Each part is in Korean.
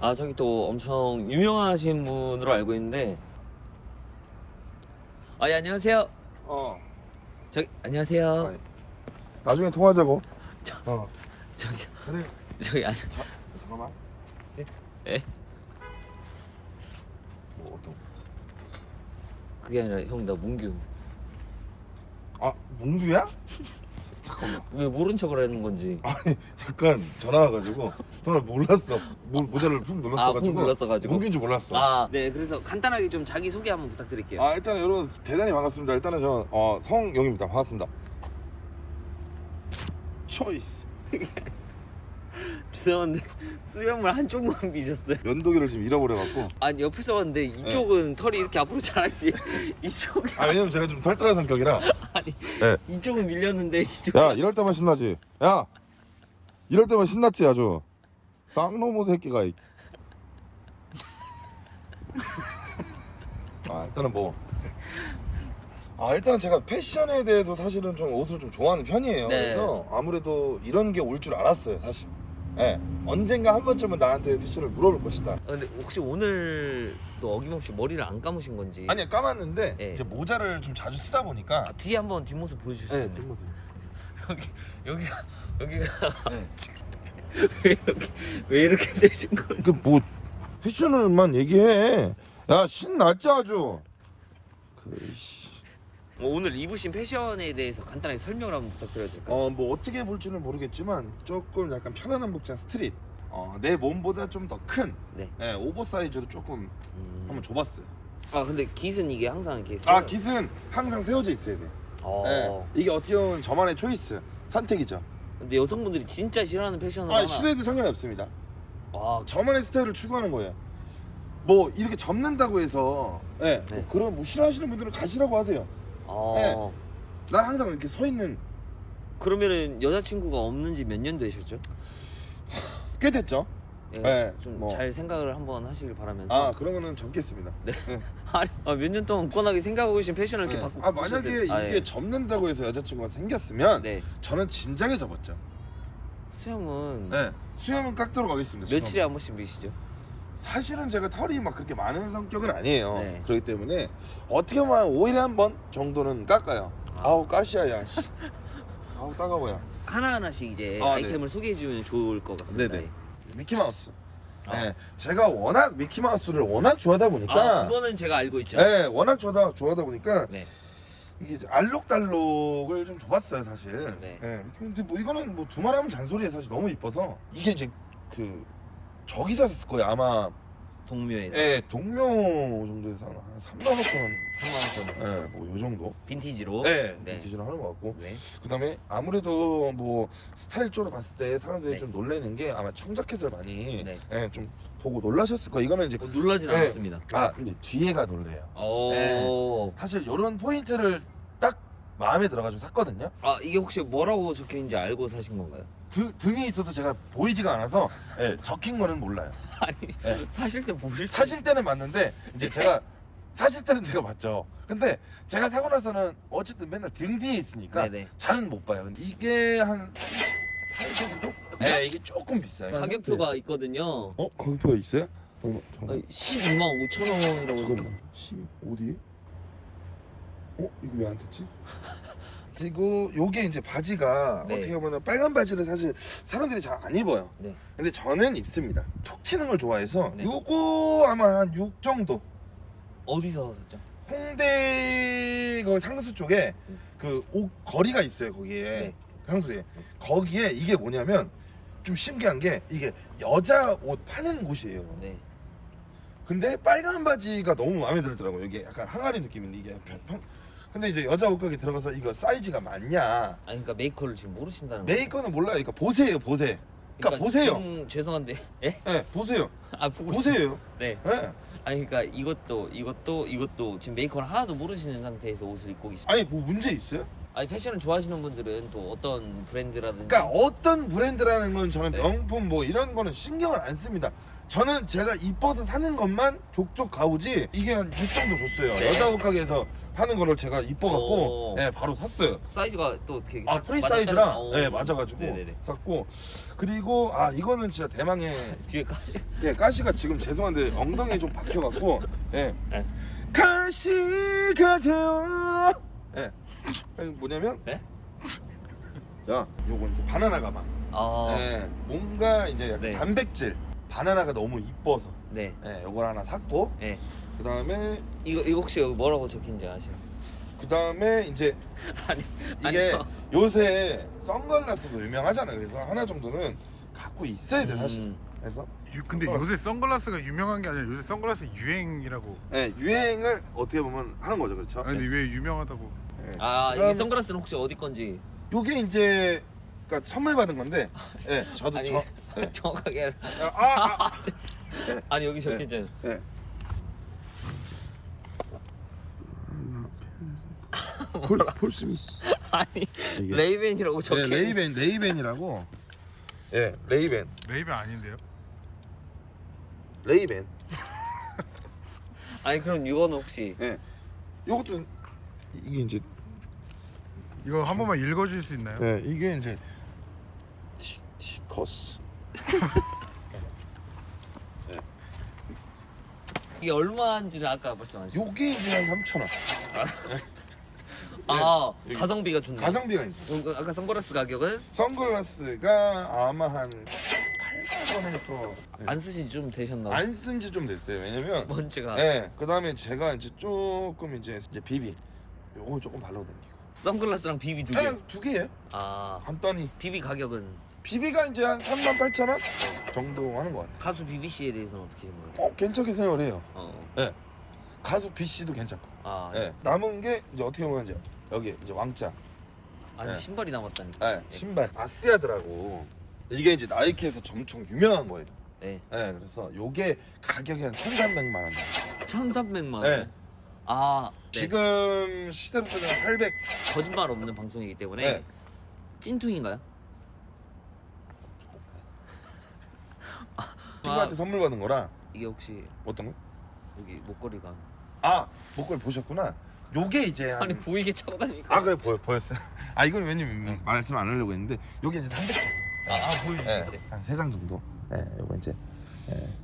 아 저기 또 엄청 유명하신 분으로 알고 있는데 아예 안녕하세요 어. 저기 안녕하세요 아니. 나중에 통화하자고. 저- 어. 저기 그래. 저기 안 잠깐만. 예? 예? 뭐 어떤? 그게 아니라 형 나 문규 아 문규야? 잠깐만. 왜 모른 척을 하는 건지 아니 잠깐 전화 와가지고 나 몰랐어. 모, 모자를 푹 눌렀어가지고. 아 푹 눌렀어가지고 문규인 줄 몰랐어. 아 네 그래서 간단하게 좀 자기 소개 한번 부탁드릴게요 아 일단 여러분 대단히 반갑습니다. 일단은 저 어, 성영입니다. 반갑습니다. 초이스. 죄송한데 수염을 한쪽만 미셨어요 면도기를 지금 잃어버려갖고. 아니 옆에서 봤는데 이쪽은 털이 이렇게 앞으로 자라는데 이쪽이 아 왜냐면 제가 좀 털털한 성격이라. 아니 네. 이쪽은 밀렸는데 이쪽 야 이럴 때만 신나지. 야 이럴 때만 신났지 아주. 쌍놈의 새끼가. 이. 아 일단은 뭐. 아 일단은 제가 패션에 대해서 사실은 좀 옷을 좀 좋아하는 편이에요. 네. 그래서 아무래도 이런 게 올 줄 알았어요 사실. 예. 언젠가 한 번쯤은 나한테 패션을 물어볼 것이다. 아, 근데 혹시 오늘 또 어김없이 머리를 안 감으신 건지 아니 감았는데 네. 이제 모자를 좀 자주 쓰다 보니까. 아, 뒤에 한번 뒷모습 보여주실 수 네, 있나요? 뒷모습. 여기 여기가 여기가 네. 왜 이렇게 왜 이렇게 되신 거예요? 그 뭐 패션을만 얘기해. 야 신 났지 아주. 그 씨. 뭐 오늘 입으신 패션에 대해서 간단하게 설명을 한번 부탁드려도 될까요? 어 뭐 어떻게 볼지는 모르겠지만 조금 약간 편안한 복장 스트릿. 어, 내 몸보다 좀 더 큰 네. 네, 오버사이즈로 조금 음. 한번 줘봤어요. 아 근데 깃은 이게 항상 이렇게 아? 깃은 항상 세워져 있어야 돼. 어. 네, 이게 어떻게 보면 저만의 초이스 선택이죠. 근데 여성분들이 진짜 싫어하는 패션은 아 하나 실해도 상관이 없습니다. 아 저만의 스타일을 추구하는 거예요. 뭐 이렇게 접는다고 해서 네, 네. 뭐 그런 뭐 싫어하시는 분들은 가시라고 하세요. 아. 네. 난 항상 이렇게 서 있는 그러면은 여자친구가 없는지 몇 년 되셨죠? 꽤 됐죠. 네, 좀 뭐. 잘 생각을 한번 하시길 바라면서 아 그러면은 적겠습니다. 네. 아니 아, 몇년 동안 굳건하게 생각하고 계신 패션을 이렇게 네. 바꾸고 아 만약에 아, 이게 예. 접는다고 해서 여자친구가 생겼으면 네 저는 진작에 접었죠. 수영은 네 수염은 깎도록 하겠습니다. 며칠에 죄송합니다. 한 번씩 미시죠? 사실은 제가 털이 막 그렇게 많은 성격은 아니에요. 네. 그렇기 때문에 어떻게 보면 5일에 한 번 정도는 깎아요. 아. 아. 우 까시야 야. 씨. 아우 따가워야. 하나 하나씩 이제 아, 아, 이템을 소개해 주면 좋을 것 같습니다. 네네. 미키마우스. 아. 네, 제가 워낙 미키마우스를 워낙 좋아하다 보니까 아 그거는 제가 알고 있죠. 네, 워낙 좋아하다, 좋아하다 보니까 네. 이게 이제 알록달록을 좀 줘봤어요 사실. 네. 네. 근데 뭐 이거는 뭐 두말하면 잔소리에 사실 너무 이뻐서 이게 이제 그 저기서 샀을 거예요 아마. 동묘에서 예, 동묘 정도에서 한 3만 5천 원, 3만 5천 원, 예, 뭐 요 정도. 빈티지로. 네, 네. 빈티지로 하는 것 같고. 네. 그다음에 아무래도 뭐 스타일 쪽으로 봤을 때 사람들이 네. 좀 놀래는 게 아마 청자켓을 많이 네. 예, 좀 보고 놀라셨을 거예요. 이거는 이제 어, 놀라진 네. 않았습니다. 아 근데 뒤에가 놀래요. 오. 사실 이런 포인트를 딱 마음에 들어가지고 샀거든요. 아 이게 혹시 뭐라고 적혀 있는지 알고 사신 건가요? 등, 등이 있어서 제가 보이지가 않아서 예, 적힌 거는 몰라요. 아니 네. 사실 때 보실 수 사실 때는 맞는데 이제 제가 사실 때는 제가 봤죠. 근데 제가 사고 나서는 어쨌든 맨날 등 뒤에 있으니까 네네. 잘은 못 봐요. 근데 이게 한 38 정도? 네, 이게 조금 비싸요. 가격표가 있거든요. 어? 가격표가 있어요? 잠깐만, 아니, 12만 5천 원이라고. 잠깐만. 10 어디에? 어? 이거 왜 안 됐지? 그리고 요게 이제 바지가 네. 어떻게 보면 빨간 바지를 사실 사람들이 잘 안 입어요. 네. 근데 저는 입습니다. 톡 튀는 걸 좋아해서 네. 요거 아마 한 6 정도. 어디서 샀죠? 홍대 그 상수 쪽에 음. 그옷 거리가 있어요 거기에 네. 상수에 거기에 이게 뭐냐면 좀 신기한 게 이게 여자 옷 파는 곳이에요. 네. 근데 빨간 바지가 너무 마음에 들더라고요. 이게 약간 항아리 느낌인데 이게 평, 평. 근데 이제 여자 옷가게 들어가서 이거 사이즈가 맞냐? 아니 그러니까 메이커를 지금 모르신다는 거예요. 메이커는 몰라요. 그러니까 보세요, 보세. 그러니까, 보세요. 지금 죄송한데. 예? 예, 보세요. 아 보고 보세요. 네. 예. 아니 그러니까 이것도 이것도 이것도 지금 메이커를 하나도 모르시는 상태에서 옷을 입고 계십니다. 아니 뭐 문제 있어요? 아니 패션을 좋아하시는 분들은 또 어떤 브랜드라든지 그러니까 어떤 브랜드라는 건 저는 네. 명품 뭐 이런 거는 신경을 안 씁니다. 저는 제가 이뻐서 사는 것만 족족 가오지 이게 한6 정도 줬어요. 네. 여자 옷 가게에서 파는 거를 제가 이뻐갖고 오. 예 바로 샀어요. 사이즈가 또 되게 아딱 프리 맞았잖아요. 사이즈랑 오. 예 맞아가지고 네네네. 샀고 그리고 아 이거는 진짜 대망의 뒤에까지 예 가시가 지금 죄송한데 엉덩이에 좀 박혀갖고 예 네. 가시가 되어 예 아니, 뭐냐면 네? 야 요거 이제 바나나 가방 아예 뭔가 이제 약간 네. 단백질 바나나가 너무 이뻐서 네. 예 요걸 하나 샀고 네. 그 다음에 이거 이거 혹시 여기 뭐라고 적힌지 아세요? 그 다음에 이제 아니 이게 아니요. 요새 선글라스도 유명하잖아 그래서 하나 정도는 갖고 있어야 돼 사실 음. 그래서 유- 근데 요새 선글라스가 유명한 게 아니라 요새 선글라스 유행이라고. 예, 유행을 어떻게 보면 하는 거죠 그렇죠 아니 근데 왜 유명하다고? 예. 아, 이 그다음에 선글라스는 혹시 어디 건지 요게 이제 그러니까 선물 받은 건데 예 저도 아니 저 정확하게 아, 아, 아. 아니 여기 적혀 있잖아요. 예. 폴 폴 스미스 아니 레이벤이라고 적혀 예, 있는 레이벤 레이벤이라고 예 레이벤 레이벤 아닌데요? 레이벤. 아니 그럼 이거는 혹시 예. 요것도 이게 이제 이거 한 번만 읽어줄 수 있나요? 예 이게 이제 티 티커스. 이게 얼마인지를 아까 말씀하셨죠? 요게 이제 한 3천 원. 아. 여기. 가성비가 좋네. 가성비가 이제 어, 아까 선글라스 가격은? 선글라스가 아마 한 8만 원에서 안 쓰신 지 좀 되셨나? 안쓴 지 좀 됐어요. 왜냐면 먼지가. 예 그다음에 제가 이제 조금 이제 이제 비비. 요거 조금 발라도 댕기고 선글라스랑 비비 두 개. 두 개예요. 아. 간단히. 비비 가격은? 비비가 이제 한 3만 8천 원 정도 하는 것 같아요. 가수 비비 씨에 대해서는 어떻게 생각해요? 어 괜찮게 생각을 해요. 어. 예. 가수 B 씨도 괜찮고. 아, 예. 남은 게 이제 어떻게 보면 이제 여기 이제 왕자. 아니 네. 신발이 남았다니까. 예. 신발. 아스야드라고 이게 이제 나이키에서 엄청 유명한 거예요 네. 예 그래서 요게 가격이 한 1,300만 원 1,300만 원. 네. 아, 네. 지금 시대로 따지면 800 거짓말 없는 방송이기 때문에 네. 찐퉁인가요? 친구한테 아, 선물 받은 거라 이게 혹시 어떤 거? 여기 목걸이가 아 목걸이 보셨구나. 요게 이제 한... 아니 보이게 차고 다니니까 아 그래 보여 보였어요. 아 이건 왜냐면 말씀 안 하려고 했는데 요게 이제 300 정도. 아, 아 보여줄 수 있어요. 한세 장 정도. 예, 요거 이제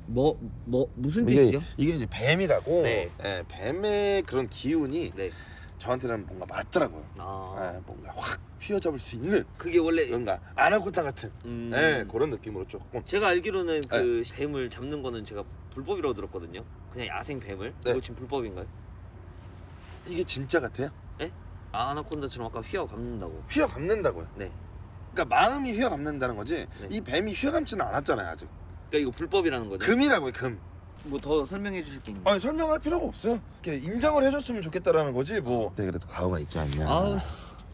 뭐, 뭐 무슨 이게 뜻이죠? 이게 이제 뱀이라고. 네. 예, 뱀의 그런 기운이 네. 저한테는 뭔가 맞더라고요. 아, 예, 뭔가 확 휘어잡을 수 있는 그게 원래 뭔가 아나콘다 같은 음, 예, 그런 느낌으로 조금. 제가 알기로는 그 뱀을 잡는 거는 제가 불법이라고 들었거든요. 그냥 야생 뱀을. 네. 이거 지금 불법인가요? 이게 진짜 같아요? 아, 아나콘다처럼 아까 휘어 감는다고. 휘어감는다고요. 네. 그러니까 마음이 휘어감는다는 거지. 네. 이 뱀이 휘어감지는 않았잖아요 아직. 그러니까 이거 불법이라는 거죠. 금이라고요 금. 뭐 더 설명해 주실 게 있나요? 아니 설명할 필요가 없어요. 이렇게 인정을 해줬으면 좋겠다라는 거지 뭐. 네 그래도 가오가 있지 않냐. 아우.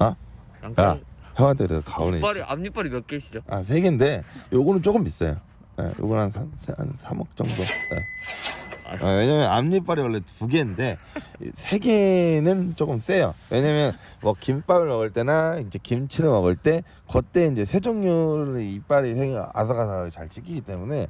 어? 양팔. 형한테 그래도 가오는 앞니빨이 앞니빨이 몇 개시죠? 아세 개인데 요거는 조금 비싸요. 네, 요거는 한, 3, 한 3억 정도. 네. 아, 왜냐면 앞니빨이 원래 두 개인데 이세 개는 조금 세요. 왜냐면 뭐 김밥을 먹을 때나 이제 김치를 먹을 때 그때 이제 세 종류의 이빨이 생겨 아삭아삭하게 잘 찍히기 때문에